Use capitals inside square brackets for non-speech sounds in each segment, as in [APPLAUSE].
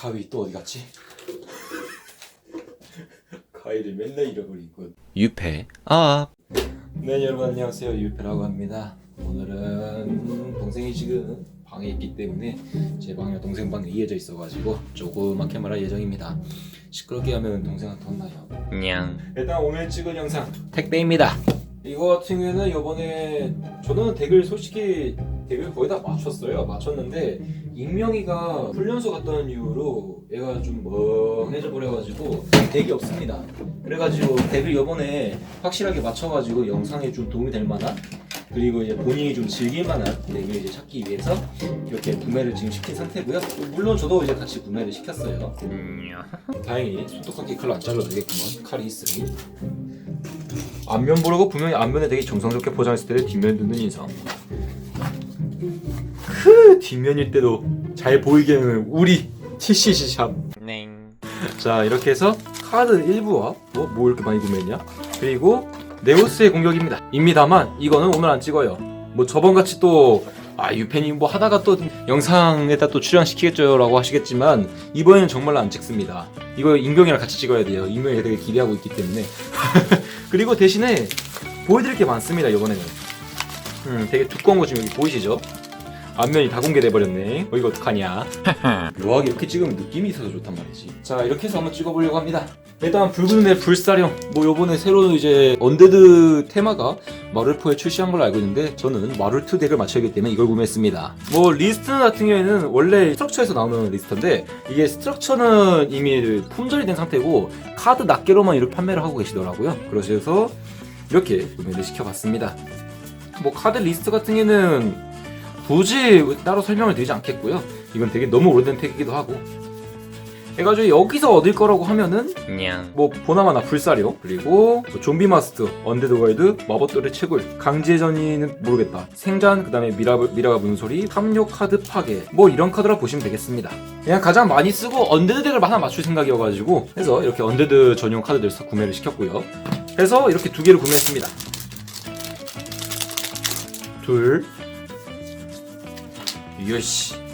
가위 또 어디 갔지? [LAUGHS] 가위를 맨날 잃어버리고 유패 아. 네 여러분 안녕하세요. 유페라고 합니다. 오늘은 동생이 지금 방에 있기 때문에 제 방이랑 동생 방이 이어져 있어가지고 조그맣게 말할 예정입니다. 시끄럽게 하면 동생한테 혼나요. 냥. 일단 오늘 찍은 영상. 택배입니다. 이거 같은 경우에는 요번에 저는 덱을 솔직히 덱을 거의 다 맞췄어요. 맞췄는데 익명이가 훈련소 갔다는 이유로 얘가 좀 멍해져 버려가지고 덱이 없습니다. 그래가지고 덱을 요번에 확실하게 맞춰가지고 영상에 좀 도움이 될 만한 그리고 이제 본인이 좀 즐길 만한 덱을 이제 찾기 위해서 이렇게 구매를 지금 시킨 상태고요. 물론 저도 이제 같이 구매를 시켰어요. 다행히 손톱깎이 칼로 안 잘라도 되겠구먼 칼이 있으니. 앞면 보라고 분명히 앞면에 되게 정성스럽게 포장했을 때 뒷면 듣는 인상. 크 뒷면일 때도 잘 보이게 하는 우리 TCC 샵. 냉 자 이렇게 해서 카드 일부와 뭐, 뭐 이렇게 많이 구매했냐? 그리고 네오스의 공격입니다. 입니다만 이거는 오늘 안 찍어요. 뭐 저번 같이 또 아 유팬이 뭐 하다가 또 영상에다 또 출연시키겠죠 라고 하시겠지만 이번에는 정말로 안 찍습니다. 이거 임경이랑 같이 찍어야 돼요. 임경이 되게 기대하고 있기 때문에. [LAUGHS] 그리고 대신에 보여드릴 게 많습니다 이번에는. 음 되게 두꺼운 거 지금 여기 보이시죠? 앞면이 다 공개돼 버렸네. 어 이거 어떡하냐? [LAUGHS] 묘하게 이렇게 찍으면 느낌이 있어서 좋단 말이지. 자 이렇게 해서 한번 찍어보려고 합니다. 일단 붉은 의 불사령. 뭐 요번에 새로 이제 언데드 테마가 마룰포에 출시한 걸로 알고 있는데 저는 마룰2 덱을 맞춰야 하기 때문에 이걸 구매했습니다. 뭐 리스트 같은 경우에는 원래 스트럭처에서 나오는 리스트인데 이게 스트럭처는 이미 품절이 된 상태고 카드 낱개로만 이렇게 판매를 하고 계시더라고요. 그러셔서 이렇게 구매를 시켜봤습니다. 뭐 카드 리스트 같은 경우에는 굳이 따로 설명을 드리지 않겠고요. 이건 되게 너무 오래된 팩이기도 하고. 해가지고 여기서 얻을 거라고 하면은 냥. 뭐 보나마나 불사령 그리고 뭐 좀비 마스터 언데드 월드 마법돌의 채굴 강지의 전이는 모르겠다. 생잔 그다음에 미라 미라가 문소리 탐욕 카드 파괴. 뭐 이런 카드라 보시면 되겠습니다. 그냥 가장 많이 쓰고 언데드 덱을 하나 맞출 생각이어가지고 해서 이렇게 언데드 전용 카드들 사 구매를 시켰고요. 해서 이렇게 두 개를 구매했습니다. 둘 요시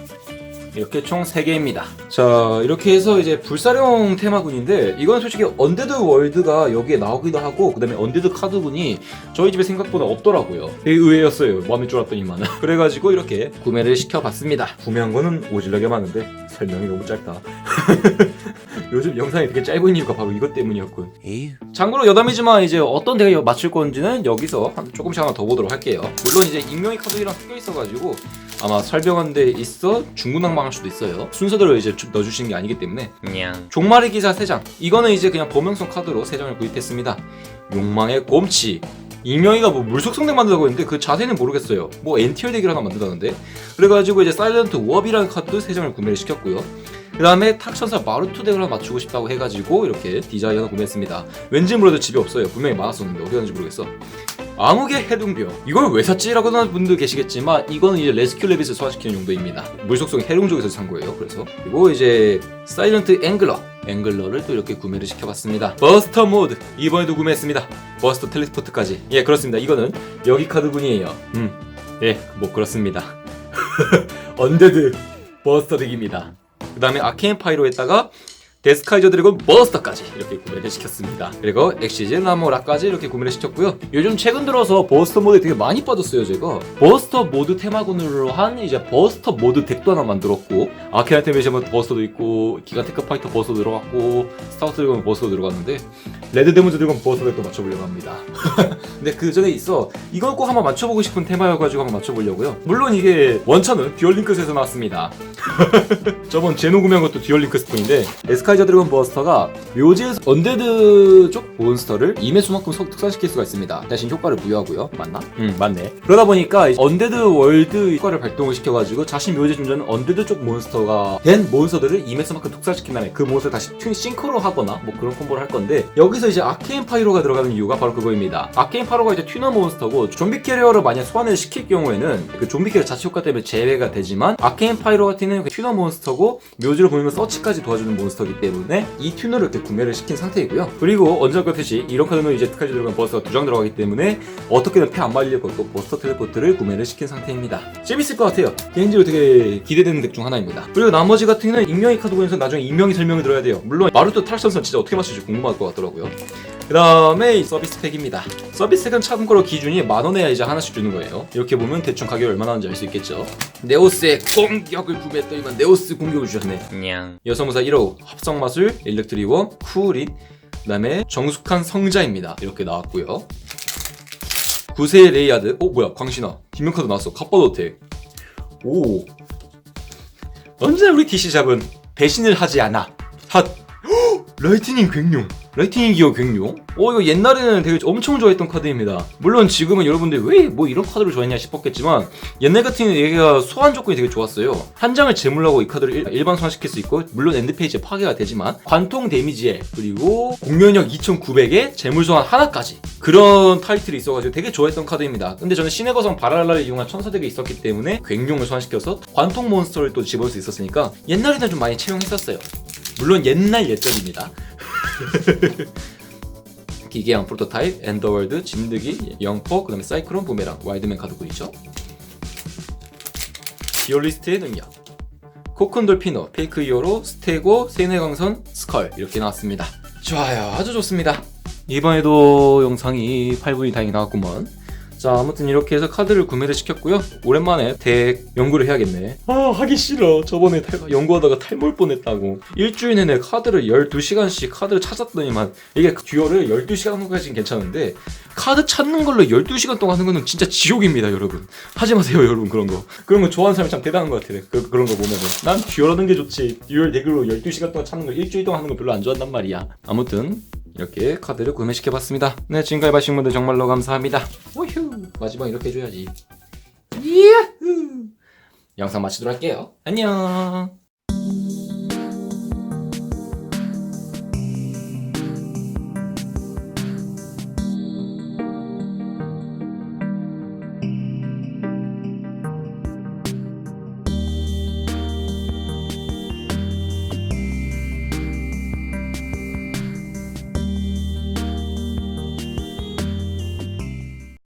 이렇게 총 3개입니다. 자, 이렇게 해서 이제 불사령 테마군인데, 이건 솔직히 언데드 월드가 여기에 나오기도 하고, 그 다음에 언데드 카드군이 저희 집에 생각보다 없더라고요. 되게 의외였어요. 마음에 쫄았더니만은. [LAUGHS] 그래가지고 이렇게 구매를 시켜봤습니다. 구매한 거는 오질나게 많은데, 설명이 너무 짧다. [LAUGHS] 요즘 영상이 되게 짧은 이유가 바로 이것 때문이었군. 에휴 참고로 여담이지만 이제 어떤 대가 맞출 건지는 여기서 한 조금씩 하나 더 보도록 할게요. 물론 이제 익명의 카드랑 섞여 있어가지고 아마 설명한 데 있어 중구난방할 수도 있어요. 순서대로 이제 주- 넣어주시는 게 아니기 때문에 냥 종말의 기사 3장 이거는 이제 그냥 범용성 카드로 3장을 구입했습니다. 욕망의 곰치 익명이가 뭐 물속성덱 만든다고 했는데 그 자세는 모르겠어요. 뭐 NTR 덱을 하나 만든다는데 그래가지고 이제 사일런트 워비라는 카드 3장을 구매를 시켰고요. 그 다음에 탁천사 마루투 덱을 하나 맞추고 싶다고 해가지고 이렇게 하나 구매했습니다. 왠지 몰라도 집에 없어요. 분명히 많았었는데 어디 갔는지 모르겠어. 암흑의 해룡병 이걸 왜 샀지라고 하는 분들 계시겠지만 이거는 이제 레스큐 레빗을 소화시키는 용도입니다. 물속성 해룡 쪽에서 산 거예요 그래서. 그리고 이제 사일런트 앵글러. 앵글러를 또 이렇게 구매를 시켜봤습니다. 버스터 모드. 이번에도 구매했습니다. 버스터 텔레포트까지. 예 그렇습니다. 이거는 여기 카드군이에요. 음예뭐 그렇습니다. [LAUGHS] 언데드 버스터 덱입니다. 그 다음에 아케인 파이로에다가 데스카이저 드래곤 버스터까지 이렇게 구매를 시켰습니다. 그리고 엑시즈 라모라까지 이렇게 구매를 시켰고요. 요즘 최근 들어서 버스터 모드에 되게 많이 빠졌어요, 제가. 버스터 모드 테마군으로 한 이제 버스터 모드 덱도 하나 만들었고, 아케나테 메시먼트 버스터도 있고, 기가 테크 파이터 버스터 들어갔고, 스타우트 드래곤 버스터 들어갔는데, 레드 데몬즈 드래곤 버스터 덱도 맞춰보려고 합니다. [LAUGHS] 근데 그 전에 있어, 이걸 꼭 한번 맞춰보고 싶은 테마여가지고 한번 맞춰보려고요. 물론 이게 원천은 듀얼링크스에서 나왔습니다. [LAUGHS] 저번 제노 구매한 것도 듀얼링크 스톤인데 에스카 이저 드래곤 버스터가 묘지에서 언데드 쪽 몬스터를 임의수만큼 속- 특산시킬 수가 있습니다. 대신 효과를 부여하고요. 맞나? 응 맞네. 그러다 보니까 언데드 월드 효과를 발동을 시켜가지고 자신 묘지에 존재하는 언데드 쪽 몬스터가 된 몬스터들을 임의수만큼 특산시킨 다음에 그 몬스터를 다시 튠 싱크로 하거나 뭐 그런 콤보를 할 건데 여기서 이제 아케인 파이로가 들어가는 이유가 바로 그거입니다. 아케인 파이로가 이제 튜너 몬스터고 좀비 캐리어를 만약 소환을 시킬 경우에는 그 좀비 캐리어 자체 효과 때문에 제외가 되지만 아케인 파이로 같은 경우는 그 튜너 몬스터고 묘지를 보내면 서치까지 도와주는 몬스터이기 때문에 이 튜너를 이렇게 구매를 시킨 상태이고요. 그리고 언제 그렇듯이 이런 카드는 이제 특까지 들어간 버스가 두장 들어가기 때문에 어떻게든 패안 말릴 것도 버스터 텔레포트를 구매를 시킨 상태입니다. 재밌을 것 같아요. 개인적으로 되게 기대되는 덱 중 하나입니다. 그리고 나머지 같은 경우는 익명의 카드 보면서 나중에 익명의 설명을 들어야 돼요. 물론 마루토 탈선선 진짜 어떻게 맞출지 궁금할 것 같더라고요. 그 다음에 이 서비스 팩입니다. 서비스 팩은 참고로 기준이 만 원에 이제 하나씩 주는 거예요. 이렇게 보면 대충 가격이 얼마나 하는지 알 수 있겠죠. 네오스의 공격을 구매했더니만 네오스 공격을 주셨네. 냥. 여성무사 1호 합성 마술 일렉트리워 쿠린 그 다음에 정숙한 성자입니다. 이렇게 나왔고요. 구세 레이아드 어 뭐야 광신아 뒷면카드 나왔어 갑바도텍 오 언제 우리 DC 잡은 배신을 하지 않아 핫 헉! [GASPS] 라이트닝 괭룡 라이트닝 기어 괭룡 어 이거 옛날에는 되게 엄청 좋아했던 카드입니다. 물론 지금은 여러분들 왜 뭐 이런 카드를 좋아했냐 싶었겠지만 옛날 같은 얘가 소환 조건이 되게 좋았어요. 한 장을 제물하고 이 카드를 일, 일반 소환시킬 수 있고 물론 엔드페이지에 파괴가 되지만 관통 데미지에 그리고 공면력 2900에 제물 소환 하나까지. 그런 타이틀이 있어가지고 되게 좋아했던 카드입니다. 근데 저는 신의 거성 바랄라를 이용한 천사덱이 있었기 때문에 괭룡을 소환시켜서 관통 몬스터를 또 집어올 수 있었으니까 옛날에는 좀 많이 채용했었어요. 물론 옛날 예전입니다 [LAUGHS] 기계양 프로토타입, 엔더월드, 진드기, 영포, 그 다음에 사이클론, 부메랑, 와이드맨 카드군이죠. 듀얼리스트의 능력 코콘돌피노, 페이크 히어로, 스테고, 세뇌광선, 스컬 이렇게 나왔습니다. 좋아요. 아주 좋습니다. 이번에도 영상이 8분이 다행히 나왔구먼. 자, 아무튼 이렇게 해서 카드를 구매를 시켰고요. 오랜만에 덱 연구를 해야겠네. 아, 하기 싫어. 저번에 탈- 연구하다가 탈몰 뻔했다고. 일주일 내내 카드를 12시간씩 카드를 찾았더니만 이게 듀얼을 12시간 정도까지는 괜찮은데 카드 찾는 걸로 12시간 동안 하는 거는 진짜 지옥입니다, 여러분. 하지 마세요, 여러분. 그런 거. 그런 거 좋아하는 사람이 참 대단한 것 같아. 그, 그런 거 보면은. 난 듀얼 하는 게 좋지. 듀얼 덱으로 12시간 동안 찾는 거 일주일 동안 하는 거 별로 안 좋아한단 말이야. 아무튼 이렇게 카드를 구매시켜봤습니다. 네, 지금까지 봐주신 분들 정말로 감사합니다. 우휴, 마지막 이렇게 해줘야지. 이야후. 영상 마치도록 할게요. 안녕.